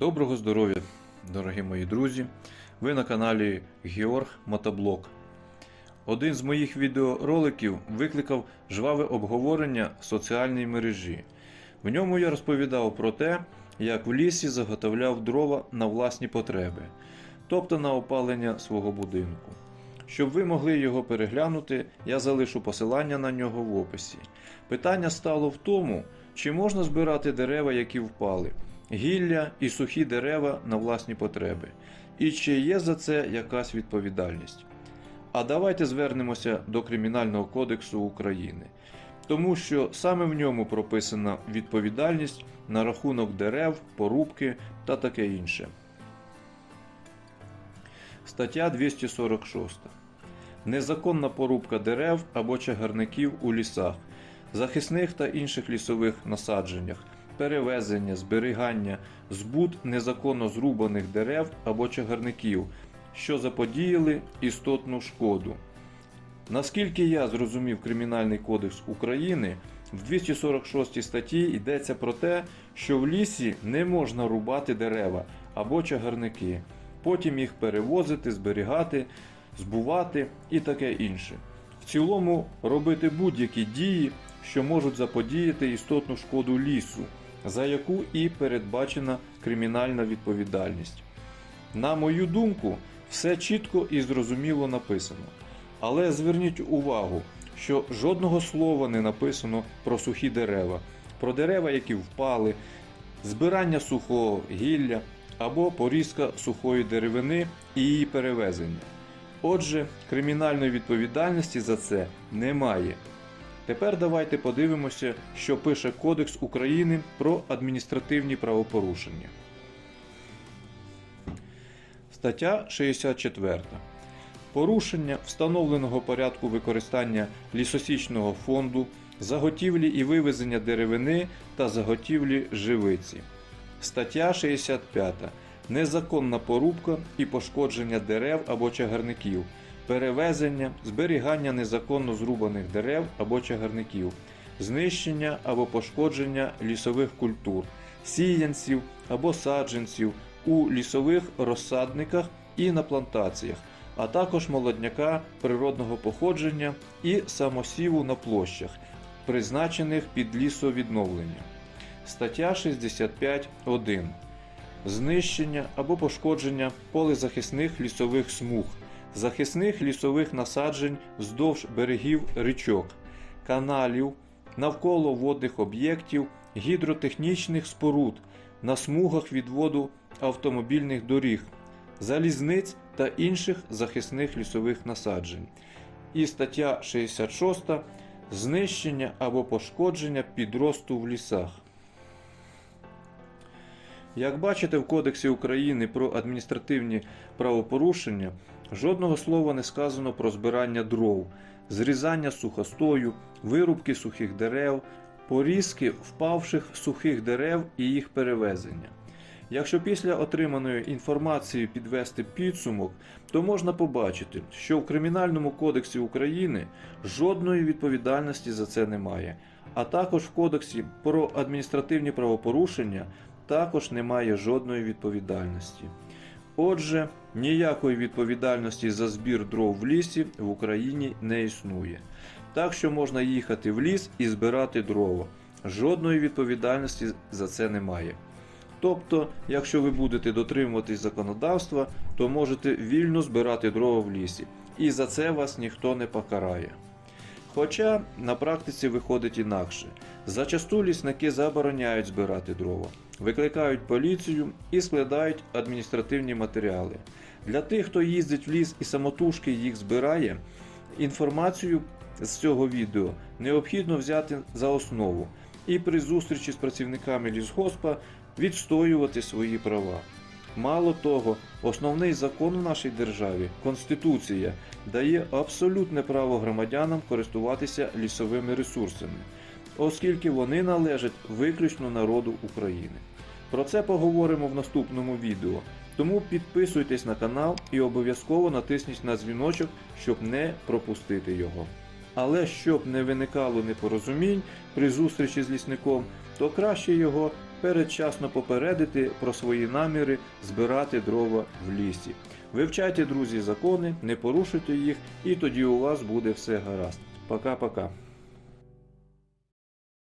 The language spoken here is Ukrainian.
Доброго здоров'я, дорогі мої друзі! Ви на каналі Георг Мотоблок. Один з моїх відеороликів викликав жваве обговорення в соціальній мережі. В ньому я розповідав про те, як в лісі заготовляв дрова на власні потреби, тобто на опалення свого будинку. Щоб ви могли його переглянути, я залишу посилання на нього в описі. Питання стало в тому, чи можна збирати дерева, які впали, гілля і сухі дерева на власні потреби, і чи є за це якась відповідальність. А давайте звернемося до Кримінального кодексу України, тому що саме в ньому прописана відповідальність на рахунок дерев, порубки та таке інше. Стаття 246. Незаконна порубка дерев або чагарників у лісах, захисних та інших лісових насадженнях, перевезення, зберігання, збут незаконно зрубаних дерев або чагарників, що заподіяли істотну шкоду. Наскільки я зрозумів Кримінальний кодекс України, в 246 статті йдеться про те, що в лісі не можна рубати дерева або чагарники, потім їх перевозити, зберігати, збувати і таке інше. В цілому робити будь-які дії, що можуть заподіяти істотну шкоду лісу, за яку і передбачена кримінальна відповідальність. На мою думку, все чітко і зрозуміло написано. Але зверніть увагу, що жодного слова не написано про сухі дерева, про дерева, які впали, збирання сухого гілля або порізка сухої деревини і її перевезення. Отже, кримінальної відповідальності за це немає. Тепер давайте подивимося, що пише Кодекс України про адміністративні правопорушення. Стаття 64. Порушення встановленого порядку використання лісосічного фонду, заготівлі і вивезення деревини та заготівлі живиці. Стаття 65. Незаконна порубка і пошкодження дерев або чагарників, перевезення, зберігання незаконно зрубаних дерев або чагарників, знищення або пошкодження лісових культур, сіянців або саджанців у лісових розсадниках і на плантаціях, а також молодняка природного походження і самосіву на площах, призначених під лісовідновлення. Стаття 65.1 знищення або пошкодження полезахисних лісових смуг, захисних лісових насаджень вздовж берегів річок, каналів, навколо водних об'єктів, гідротехнічних споруд, на смугах відводу автомобільних доріг, залізниць та інших захисних лісових насаджень. І стаття 66 знищення або пошкодження підросту в лісах. Як бачите, в Кодексі України про адміністративні правопорушення жодного слова не сказано про збирання дров, зрізання сухостою, вирубки сухих дерев, порізки впавших сухих дерев і їх перевезення. Якщо після отриманої інформації підвести підсумок, то можна побачити, що в Кримінальному кодексі України жодної відповідальності за це немає, а також в Кодексі про адміністративні правопорушення також немає жодної відповідальності. Отже, ніякої відповідальності за збір дров в лісі в Україні не існує. Так що можна їхати в ліс і збирати дрова. Жодної відповідальності за це немає. Тобто, якщо ви будете дотримуватись законодавства, то можете вільно збирати дрова в лісі, і за це вас ніхто не покарає. Хоча на практиці виходить інакше. Зачасту лісники забороняють збирати дрова, викликають поліцію і складають адміністративні матеріали. Для тих, хто їздить в ліс і самотужки їх збирає, інформацію з цього відео необхідно взяти за основу і при зустрічі з працівниками лісгоспа відстоювати свої права. Мало того, основний закон в нашій державі Конституція дає абсолютне право громадянам користуватися лісовими ресурсами, оскільки вони належать виключно народу України. Про це поговоримо в наступному відео. Тому підписуйтесь на канал і обов'язково натисніть на дзвіночок, щоб не пропустити його. Але щоб не виникало непорозумінь при зустрічі з лісником, то краще його передчасно попередити про свої наміри збирати дрова в лісі. Вивчайте, друзі, закони, не порушуйте їх, і тоді у вас буде все гаразд. Пока-пока.